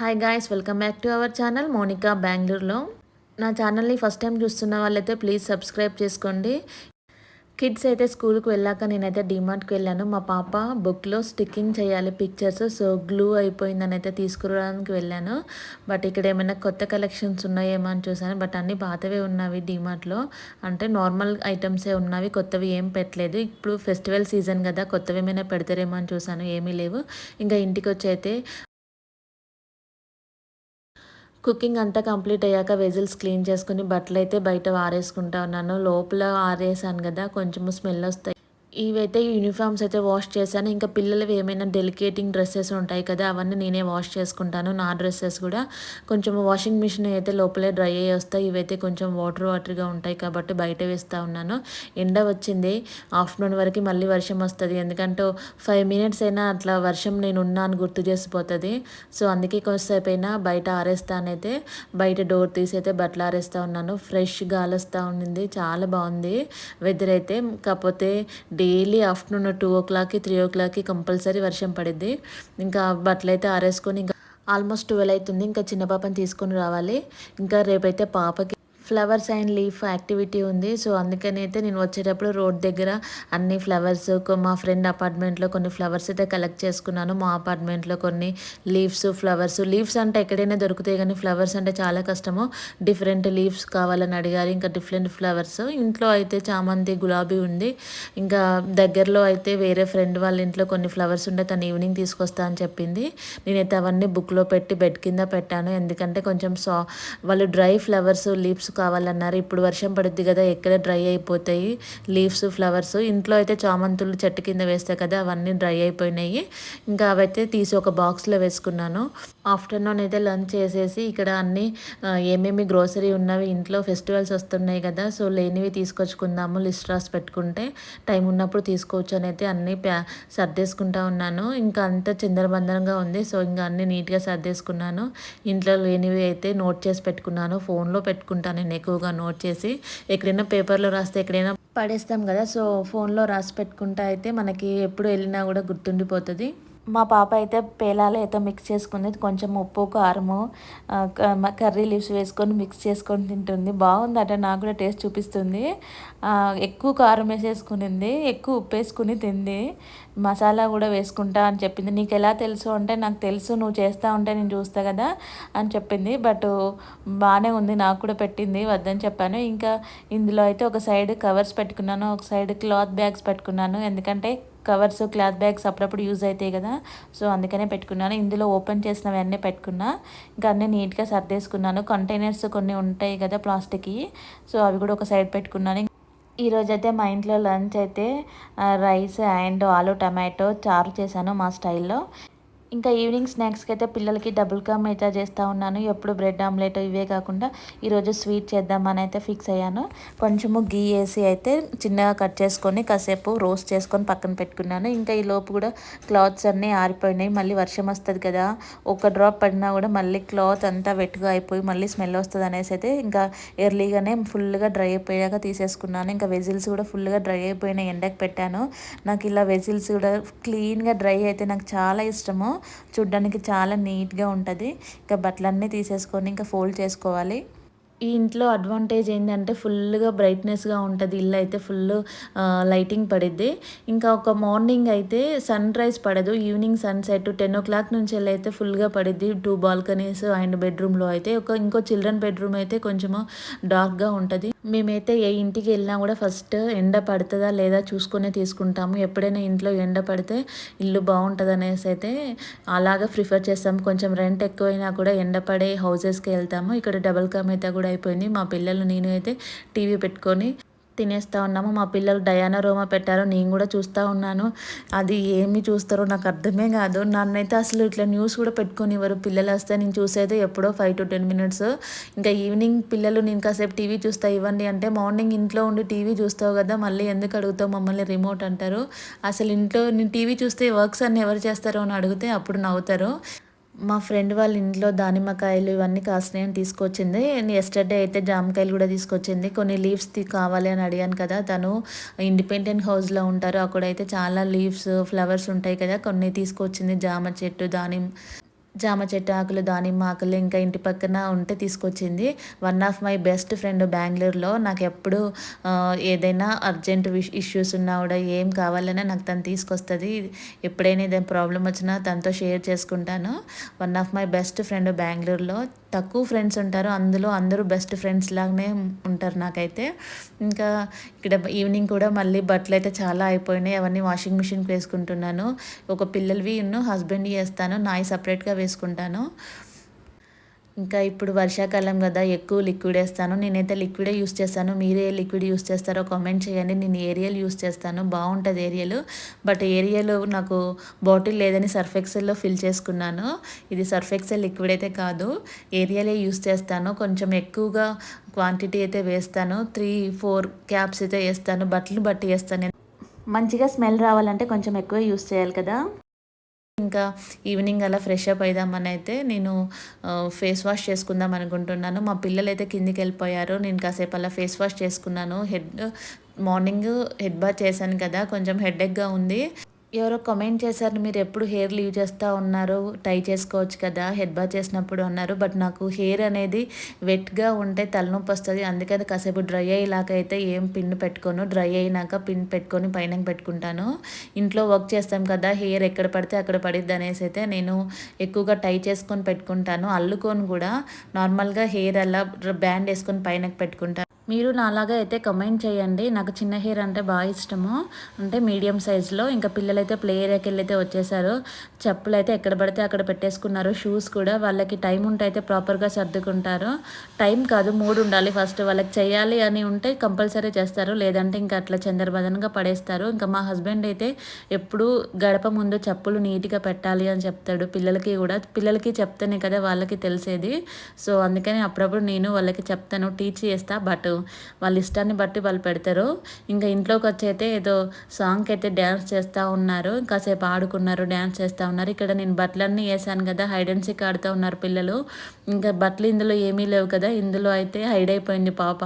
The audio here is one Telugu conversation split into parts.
Hi guys welcome back to our channel Monika బెంగళూరులో నా ఛానల్ని ఫస్ట్ టైం చూస్తున్న వాళ్ళైతే ప్లీజ్ సబ్స్క్రైబ్ చేసుకోండి. కిడ్స్ అయితే స్కూల్కి వెళ్ళాక నేనైతే డిమార్ట్కి వెళ్ళాను. మా పాప బుక్లో స్టిక్కింగ్ చేయాలి పిక్చర్స్ సో గ్లూ అయిపోయిందని అయితే తీసుకురావడానికి వెళ్ళాను. బట్ ఇక్కడ ఏమైనా కొత్త కలెక్షన్స్ ఉన్నాయేమో అని చూసాను బట్ అన్నీ పాతవే ఉన్నవి డిమార్ట్లో అంటే నార్మల్ ఐటమ్సే ఉన్నవి కొత్తవి ఏం పెట్టలేదు. ఇప్పుడు ఫెస్టివల్ సీజన్ కదా కొత్తవి ఏమైనా పెడతారేమో అని చూసాను ఏమీ లేవు. ఇంకా ఇంటికి వచ్చి అయితే కుకింగ్ అంతా కంప్లీట్ అయ్యాక వెజిల్స్ క్లీన్ చేసుకుని బట్టలు అయితే బయట ఆరేసుకుంటా ఉన్నాను. లోపల ఆరేసాను కదా కొంచెం స్మెల్ వస్తాయి. ఇవైతే యూనిఫామ్స్ అయితే వాష్ చేశాను. ఇంకా పిల్లలవి ఏమైనా డెలికేటింగ్ డ్రెస్సెస్ ఉంటాయి కదా అవన్నీ నేనే వాష్ చేసుకుంటాను. నా డ్రెస్సెస్ కూడా కొంచెం వాషింగ్ మిషన్ అయితే లోపలే డ్రై అయ్యి వస్తాయి. ఇవైతే కొంచెం వాటర్ వాటర్గా ఉంటాయి కాబట్టి బయట వేస్తూ ఉన్నాను. ఎండ వచ్చింది. ఆఫ్టర్నూన్ వరకు మళ్ళీ వర్షం వస్తుంది. ఎందుకంటే ఫైవ్ మినిట్స్ అయినా అట్లా వర్షం నేను ఉన్నాను గుర్తు చేసిపోతుంది. సో అందుకే కొంచెంసేపు అయినా బయట ఆరేస్తానైతే బయట డోర్ తీసి అయితే బట్టలు ఆరేస్తూ ఉన్నాను. ఫ్రెష్ గాలి వస్తూ ఉండింది చాలా బాగుంది. వెదర్ అయితే కాకపోతే డైలీ ఆఫ్టర్నూన్ టూ ఓ క్లాక్కి త్రీ ఓ క్లాక్కి కంపల్సరీ వర్షం పడిద్ది. ఇంకా బట్టలు అయితే ఆరేసుకొని ఇంకా ఆల్మోస్ట్ ట్వెల్వ్ అవుతుంది ఇంకా చిన్న పాపని తీసుకొని రావాలి. ఇంకా రేపైతే పాపకి ఫ్లవర్స్ అండ్ లీఫ్ యాక్టివిటీ ఉంది. సో అందుకని అయితే నేను వచ్చేటప్పుడు రోడ్ దగ్గర అన్ని ఫ్లవర్స్ మా ఫ్రెండ్ అపార్ట్మెంట్లో కొన్ని ఫ్లవర్స్ అయితే కలెక్ట్ చేసుకున్నాను. మా అపార్ట్మెంట్లో కొన్ని లీవ్స్ ఫ్లవర్స్. లీవ్స్ అంటే ఎక్కడైనా దొరుకుతాయి కానీ ఫ్లవర్స్ అంటే చాలా కష్టము. డిఫరెంట్ లీవ్స్ కావాలని అడిగారు. ఇంకా డిఫరెంట్ ఫ్లవర్స్. ఇంట్లో అయితే చామంతి గులాబీ ఉంది. ఇంకా దగ్గరలో అయితే వేరే ఫ్రెండ్ వాళ్ళ ఇంట్లో కొన్ని ఫ్లవర్స్ ఉంటే తను ఈవినింగ్ తీసుకొస్తా అని చెప్పింది. నేనైతే అవన్నీ బుక్లో పెట్టి బెడ్ కింద పెట్టాను. ఎందుకంటే కొంచెం సా వాళ్ళు డ్రై ఫ్లవర్స్ లీవ్స్ కావాలన్నారు. ఇప్పుడు వర్షం పడుద్ది కదా ఎక్కడ డ్రై అయిపోతాయి? Leaves flowers. ఇంట్లో అయితే చామంతులు చెట్టు కింద వేస్తాయి కదా అవన్నీ డ్రై అయిపోయినాయి. ఇంకా అవైతే తీసి ఒక బాక్స్లో వేసుకున్నాను. ఆఫ్టర్నూన్ అయితే లంచ్ చేసేసి ఇక్కడ అన్ని ఏమేమి గ్రోసరీ ఉన్నవి ఇంట్లో ఫెస్టివల్స్ వస్తున్నాయి కదా సో లేనివి తీసుకొచ్చుకుందాము లిస్ట్ రాసి పెట్టుకుంటే టైం ఉన్నప్పుడు తీసుకోవచ్చు అని అయితే అన్నీ ప్యా సర్దేసుకుంటా ఉన్నాను. ఇంకా అంత చిందరబందరంగా ఉంది సో ఇంకా అన్నీ నీట్గా సర్దేసుకున్నాను. ఇంట్లో లేనివి అయితే నోట్ చేసి పెట్టుకున్నాను ఫోన్లో పెట్టుకుంటాను నేను ఎక్కువగా నోట్ చేసి. ఎక్కడైనా పేపర్లో రాస్తే ఎక్కడైనా పడేస్తాం కదా సో ఫోన్లో రాసి పెట్టుకుంటా అయితే మనకి ఎప్పుడు వెళ్ళినా కూడా గుర్తుండిపోతుంది. మా పాప అయితే పేలాలు అయితే మిక్స్ చేసుకుంది. కొంచెం ఉప్పు కారము కర్రీ లీవ్స్ వేసుకొని మిక్స్ చేసుకొని తింటుంది. బాగుందట నాకు కూడా టేస్ట్ చూపిస్తుంది. ఎక్కువ కారం వేసేసుకునింది ఎక్కువ ఉప్పు వేసుకుని తింది. మసాలా కూడా వేసుకుంటా అని చెప్పింది. నీకు ఎలా తెలుసు అంటే నాకు తెలుసు నువ్వు చేస్తూ ఉంటే నేను చూస్తా కదా అని చెప్పింది. బట్ బాగానే ఉంది నాకు కూడా పెట్టింది వద్దని చెప్పాను. ఇంకా ఇందులో అయితే ఒక సైడ్ కవర్స్ పెట్టుకున్నాను ఒక సైడ్ క్లాత్ బ్యాగ్స్ పెట్టుకున్నాను. ఎందుకంటే కవర్స్ క్లాత్ బ్యాగ్స్ అప్పుడప్పుడు యూజ్ అవుతాయి కదా. సో అందుకనే పెట్టుకున్నాను. ఇందులో ఓపెన్ చేసినవి అన్నీ పెట్టుకున్నా. ఇంకా అన్నీ నీట్గా సర్దేసుకున్నాను. కంటైనర్స్ కొన్ని ఉంటాయి కదా ప్లాస్టిక్వి సో అవి కూడా ఒక సైడ్ పెట్టుకున్నాను. ఈరోజు అయితే మా ఇంట్లో లంచ్ అయితే రైస్ అండ్ ఆలు టమాటో చారు చేశాను మా స్టైల్లో. ఇంకా ఈవినింగ్ స్నాక్స్కి అయితే పిల్లలకి డబుల్ కమ్ అయితే చేస్తూ ఉన్నాను. ఎప్పుడు బ్రెడ్ ఆమ్లెట్ ఇవే కాకుండా ఈరోజు స్వీట్ చేద్దామని అయితే ఫిక్స్ అయ్యాను. కొంచెము గీ వేసి అయితే చిన్నగా కట్ చేసుకొని కాసేపు రోస్ట్ చేసుకొని పక్కన పెట్టుకున్నాను. ఇంకా ఈ లోపు కూడా క్లాత్స్ అన్నీ ఆరిపోయినాయి. మళ్ళీ వర్షం వస్తుంది కదా ఒక డ్రాప్ పడినా కూడా మళ్ళీ క్లాత్ అంతా వెట్టుగా అయిపోయి మళ్ళీ స్మెల్ వస్తుంది అనేసి అయితే ఇంకా ఎర్లీగానే ఫుల్గా డ్రై అయిపోయాక తీసేసుకున్నాను. ఇంకా వెజిల్స్ కూడా ఫుల్గా డ్రై అయిపోయినాయి. ఎండకు పెట్టాను. నాకు ఇలా వెజిల్స్ కూడా క్లీన్గా డ్రై అయితే నాకు చాలా ఇష్టము. చూడ్డానికి చాలా నీట్గా ఉంటుంది. ఇంకా బట్టలన్నీ తీసేసుకొని ఇంకా ఫోల్డ్ చేసుకోవాలి. ఈ ఇంట్లో అడ్వాంటేజ్ ఏంటంటే ఫుల్గా బ్రైట్నెస్గా ఉంటుంది. ఇల్లు అయితే ఫుల్ లైటింగ్ పడిద్ది. ఇంకా ఒక మార్నింగ్ అయితే సన్ రైజ్ పడదు. Evening sunset ten o'clock నుంచి వెళ్ళి అయితే ఫుల్గా పడిద్ది. టూ బాల్కనీస్ అండ్ బెడ్రూమ్లో అయితే ఒక ఇంకో చిల్డ్రన్ బెడ్రూమ్ అయితే కొంచెము డార్క్గా ఉంటుంది. మేమైతే ఏ ఇంటికి వెళ్ళినా కూడా ఫస్ట్ ఎండ పడుతుందా లేదా చూసుకునే తీసుకుంటాము. ఎప్పుడైనా ఇంట్లో ఎండ పడితే ఇల్లు బాగుంటుంది అనేసి అయితే అలాగా ప్రిఫర్ చేస్తాము కొంచెం రెంట్ ఎక్కువైనా కూడా ఎండ పడే హౌసెస్కి వెళ్తాము. ఇక్కడ డబల్ కమ్ అయితే కూడా అయిపోయింది. మా పిల్లలు నేను అయితే టీవీ పెట్టుకొని తినేస్తూ ఉన్నాము. మా పిల్లలు డయానా రోమా పెట్టారు నేను కూడా చూస్తూ ఉన్నాను. అది ఏమి చూస్తారో నాకు అర్థమే కాదు. నన్నైతే అసలు ఇట్లా న్యూస్ కూడా పెట్టుకొని ఇవ్వరు పిల్లలు వస్తే నేను చూసేది ఎప్పుడో ఫైవ్ టు టెన్ మినిట్స్. ఇంకా ఈవినింగ్ పిల్లలు నేను కాసేపు టీవీ చూస్తా ఇవ్వండి అంటే మార్నింగ్ ఇంట్లో ఉండి టీవీ చూస్తావు కదా మళ్ళీ ఎందుకు అడుగుతావు మమ్మల్ని రిమోట్ అంటారు. అసలు ఇంట్లో నేను టీవీ చూస్తే వర్క్స్ అన్ని ఎవరు చేస్తారో అని అడిగితే అప్పుడు నవ్వుతారు. మా ఫ్రెండ్ వాళ్ళ ఇంట్లో దానిమ్మకాయలు ఇవన్నీ కాసినాయని తీసుకొచ్చింది. ఎస్టర్డే అయితే జామకాయలు కూడా తీసుకొచ్చింది. కొన్ని లీవ్స్ కావాలి అని అడిగాను కదా. తను ఇండిపెండెంట్ హౌస్లో ఉంటారు. అక్కడైతే చాలా లీవ్స్ ఫ్లవర్స్ ఉంటాయి కదా. కొన్ని తీసుకొచ్చింది జామ చెట్టు దానిమ్మ జామ చెట్టు ఆకులు దానిమ్మ ఆకులు ఇంకా ఇంటి పక్కన ఉంటే తీసుకొచ్చింది. One of my best friend బెంగళూరులో నాకు ఎప్పుడు ఏదైనా అర్జెంట్ ఇష్యూస్ ఉన్నా కూడా ఏం కావాలన్నా నాకు తను తీసుకొస్తుంది. ఎప్పుడైనా ఏదైనా ప్రాబ్లం వచ్చినా తనతో షేర్ చేసుకుంటాను. One of my best friend బెంగళూరులో తక్కువ ఫ్రెండ్స్ ఉంటారు. అందులో అందరూ బెస్ట్ ఫ్రెండ్స్ లాగానే ఉంటారు నాకైతే. ఇంకా ఇక్కడ ఈవినింగ్ కూడా మళ్ళీ బట్టలు అయితే చాలా అయిపోయినాయి. అవన్నీ వాషింగ్ మిషన్కి వేసుకుంటున్నాను. ఒక పిల్లలవి ఇన్ను హస్బెండ్ వేస్తాను. నాయి సపరేట్గా వేసుకుంటాను. ఇంకా ఇప్పుడు వర్షాకాలం కదా ఎక్కువ లిక్విడ్ వేస్తాను. నేనైతే లిక్విడే యూస్ చేస్తాను. మీరే ఏ లిక్విడ్ యూస్ చేస్తారో కామెంట్ చేయండి. నేను ఏరియల్ యూస్ చేస్తాను. బాగుంటుంది ఏరియల్ బట్ ఏరియల్ నాకు బాటిల్ లేదని సర్ఫ్ ఎక్సెల్లో ఫిల్ చేసుకున్నాను. ఇది సర్ఫ్ ఎక్సెల్ లిక్విడ్ అయితే కాదు. ఏరియలే యూస్ చేస్తాను. కొంచెం ఎక్కువగా క్వాంటిటీ అయితే వేస్తాను. త్రీ ఫోర్ క్యాప్స్ అయితే వేస్తాను. బట్టలు బట్టి వేస్తాను. మంచిగా స్మెల్ రావాలంటే కొంచెం ఎక్కువ యూస్ చేయాలి కదా. ఇంకా ఈవినింగ్ అలా ఫ్రెష్ అప్ అయిదామని అయితే నేను ఫేస్ వాష్ చేసుకుందాం అనుకుంటున్నాను. మా పిల్లలు అయితే కిందికి వెళ్ళిపోయారు. నేను కాసేపు అలా ఫేస్ వాష్ చేసుకున్నాను. హెడ్ మార్నింగ్ హెడ్ బాత్ చేశాను కదా. కొంచెం హెడేక్గా ఉంది. ఎవరో కమెంట్ చేశారు మీరు ఎప్పుడు హెయిర్ లీవ్ చేస్తూ ఉన్నారు టై చేసుకోవచ్చు కదా హెడ్ బాత్ చేసినప్పుడు అన్నారు. బట్ నాకు హెయిర్ అనేది వెట్గా ఉంటే తలనొప్పి వస్తుంది. అందుకని కాసేపు డ్రై అయ్యేలాగా అయితే ఏం పిన్ పెట్టుకోను. డ్రై అయినాక పిన్ పెట్టుకొని పైన పెట్టుకుంటాను. ఇంట్లో వర్క్ చేస్తాం కదా హెయిర్ ఎక్కడ పడితే అక్కడ పడిద్ది అనేసి అయితే నేను ఎక్కువగా టై చేసుకొని పెట్టుకుంటాను. అల్లుకొని కూడా నార్మల్గా హెయిర్ అలా బ్యాండ్ వేసుకొని పైనకి పెట్టుకుంటాను. మీరు నాలాగా అయితే కమెంట్ చేయండి. నాకు చిన్న హెయిర్ అంటే బాగా ఇష్టము. అంటే మీడియం సైజులో ఇంకా పిల్లలైతే ప్లే ఏరియాకి వెళ్ళి అయితే వచ్చేసారు. చెప్పులు అయితే ఎక్కడ పడితే అక్కడ పెట్టేసుకున్నారు. షూస్ కూడా వాళ్ళకి టైం ఉంటే అయితే ప్రాపర్గా సర్దుకుంటారు. టైం కాదు మూడు ఉండాలి ఫస్ట్ వాళ్ళకి చేయాలి అని ఉంటే కంపల్సరీ చేస్తారు. లేదంటే ఇంకా అట్లా చందరబదనగా పడేస్తారు. ఇంకా మా హస్బెండ్ అయితే ఎప్పుడు గడప ముందు చెప్పులు నీట్గా పెట్టాలి అని చెప్తాడు. పిల్లలకి కూడా. పిల్లలకి చెప్తేనే కదా వాళ్ళకి తెలిసేది. సో అందుకని అప్పుడప్పుడు నేను వాళ్ళకి చెప్తాను టీచ్ చేస్తా బట్ వాళ్ళ ఇష్టాన్ని బట్టి వాళ్ళు పెడతారు. ఇంకా ఇంట్లోకి వచ్చి అయితే ఏదో సాంగ్కి అయితే డ్యాన్స్ చేస్తూ ఉన్నారు. కాసేపు ఆడుకున్నారు డ్యాన్స్ చేస్తూ ఉన్నారు. ఇక్కడ నేను బట్టలన్నీ వేసాను కదా హైడ్ అండ్ సీక్ ఆడుతూ ఉన్నారు పిల్లలు. ఇంకా బట్టలు ఇందులో ఏమీ లేవు కదా ఇందులో అయితే హైడ్ అయిపోయింది పాప.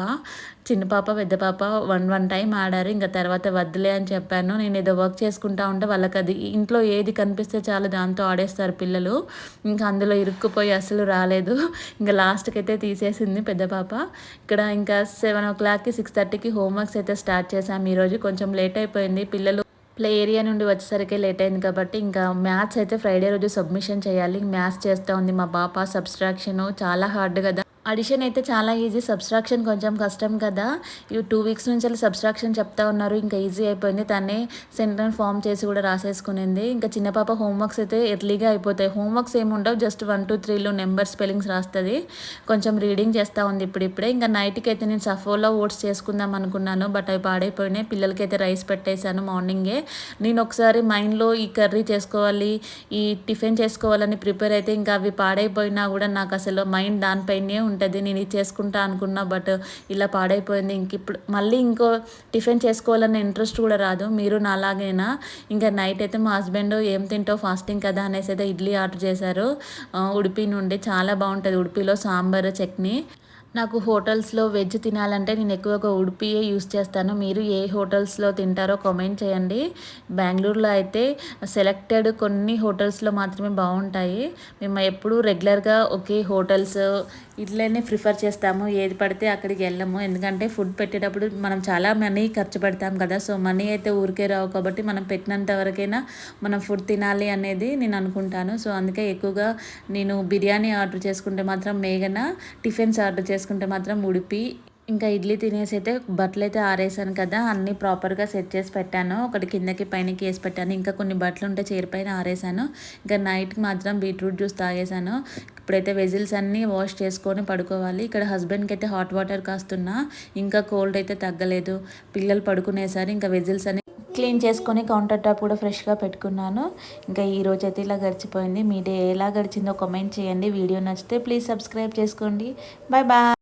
చిన్న పాప పెద్ద పాప వన్ వన్ టైం ఆడారు. ఇంకా తర్వాత వద్దులే అని చెప్పాను. నేను ఏదో వర్క్ చేసుకుంటా ఉంటే వాళ్ళకి అది ఇంట్లో ఏది కనిపిస్తే చాలు దాంతో ఆడేస్తారు పిల్లలు. ఇంకా అందులో ఇరుక్కుపోయి అసలు రాలేదు. ఇంకా లాస్ట్కి అయితే తీసేసింది పెద్ద పాప. ఇక్కడ ఇంకా సెవెన్ ఓ క్లాక్కి సిక్స్ థర్టీకి హోంవర్క్స్ అయితే స్టార్ట్ చేసాం ఈరోజు. కొంచెం లేట్ అయిపోయింది. పిల్లలు ప్లే ఏరియా నుండి వచ్చేసరికి లేట్ అయింది కాబట్టి ఇంకా మ్యాథ్స్ అయితే ఫ్రైడే రోజు సబ్మిషన్ చేయాలి. మ్యాథ్స్ చేస్తూ ఉంది మా పాప. సబ్స్ట్రాక్షన్ చాలా హార్డ్ కదా. అడిషన్ అయితే చాలా ఈజీ సబ్స్ట్రాక్షన్ కొంచెం కష్టం కదా. ఈ టూ వీక్స్ నుంచి వెళ్ళి సబ్స్ట్రాక్షన్ చెప్తా ఉన్నారు. ఇంకా ఈజీ అయిపోయింది. తనే సెంటెన్స్ ఫామ్ చేసి కూడా రాసేసుకునింది. ఇంకా చిన్న పాప హోంవర్క్స్ అయితే ఎర్లీగా అయిపోతాయి. హోంవర్క్స్ ఏమి ఉండవు. జస్ట్ వన్ టూ త్రీలో నెంబర్ స్పెల్లింగ్స్ రాస్తుంది. కొంచెం రీడింగ్ చేస్తూ ఉంది ఇప్పుడిప్పుడే. ఇంకా నైట్కి అయితే నేను సఫోలో ఓట్స్ చేసుకుందాం అనుకున్నాను బట్ అవి పాడైపోయినాయి. పిల్లలకైతే రైస్ పెట్టేశాను మార్నింగే నేను ఒకసారి మైండ్లో ఈ కర్రీ చేసుకోవాలి ఈ టిఫిన్ చేసుకోవాలని ప్రిపేర్ అయితే ఇంకా అవి పాడైపోయినా కూడా నాకు అసలు మైండ్ దానిపైనే ఉంటుంది నేను ఇది చేసుకుంటా అనుకున్నా బట్ ఇలా పాడైపోయింది. ఇంక ఇప్పుడు మళ్ళీ ఇంకో టిఫిన్ చేసుకోవాలన్న ఇంట్రెస్ట్ కూడా రాదు. మీరు నాలాగైనా? ఇంకా నైట్ అయితే మా హస్బెండ్ ఏం తింటావు ఫాస్టింగ్ కదా అనేసి అయితే ఇడ్లీ ఆర్డర్ చేశారు. ఉడిపి నుండి చాలా బాగుంటుంది. ఉడిపిలో సాంబార్ చట్నీ. నాకు హోటల్స్లో వెజ్ తినాలంటే నేను ఎక్కువగా ఉడిపియే యూస్ చేస్తాను. మీరు ఏ హోటల్స్లో తింటారో కామెంట్ చేయండి. బెంగళూరులో అయితే సెలెక్టెడ్ కొన్ని హోటల్స్లో మాత్రమే బాగుంటాయి. మేము ఎప్పుడూ రెగ్యులర్గా ఒకే హోటల్స్ ఇట్లనే ప్రిఫర్ చేస్తాము ఏది పడితే అక్కడికి వెళ్ళము. ఎందుకంటే ఫుడ్ పెట్టేటప్పుడు మనం చాలా మనీ ఖర్చు పెడతాం కదా. సో మనీ అయితే ఊరికే రావు కాబట్టి మనం పెట్టినంత వరకైనా మనం ఫుడ్ తినాలి అనేది నేను అనుకుంటాను. సో అందుకే ఎక్కువగా నేను బిర్యానీ ఆర్డర్ చేసుకుంటే మాత్రం మేఘన టిఫిన్స్ ఆర్డర్ చేసుకుంటే మాత్రం ఉడిపి ఇంకా ఇడ్లీ తినేసి అయితే బట్టలు అయితే ఆరేసాను కదా అన్నీ ప్రాపర్గా సెట్ చేసి పెట్టాను. ఒకటి కిందకి పైనకి వేసి పెట్టాను. ఇంకా కొన్ని బట్టలు ఉంటే చీర పైన ఆరేసాను. ఇంకా నైట్కి మాత్రం బీట్రూట్ జ్యూస్ తాగేసాను. ఇప్పుడైతే వెజిల్స్ అన్నీ వాష్ చేసుకొని పడుకోవాలి. ఇక్కడ హస్బెండ్కి అయితే హాట్ వాటర్ కాస్తున్నా ఇంకా కోల్డ్ అయితే తగ్గలేదు. పిల్లలు పడుకునేసరి ఇంకా వెజిల్స్ అన్ని క్లీన్ చేసుకొని కౌంటర్ టాప్ కూడా ఫ్రెష్గా పెట్టుకున్నాను. ఇంకా ఈ రోజు అయితే ఇలా గడిచిపోయింది. మీ డే ఎలా గడిచిందో కామెంట్ చేయండి. వీడియో నచ్చితే ప్లీజ్ సబ్స్క్రైబ్ చేసుకోండి. Bye bye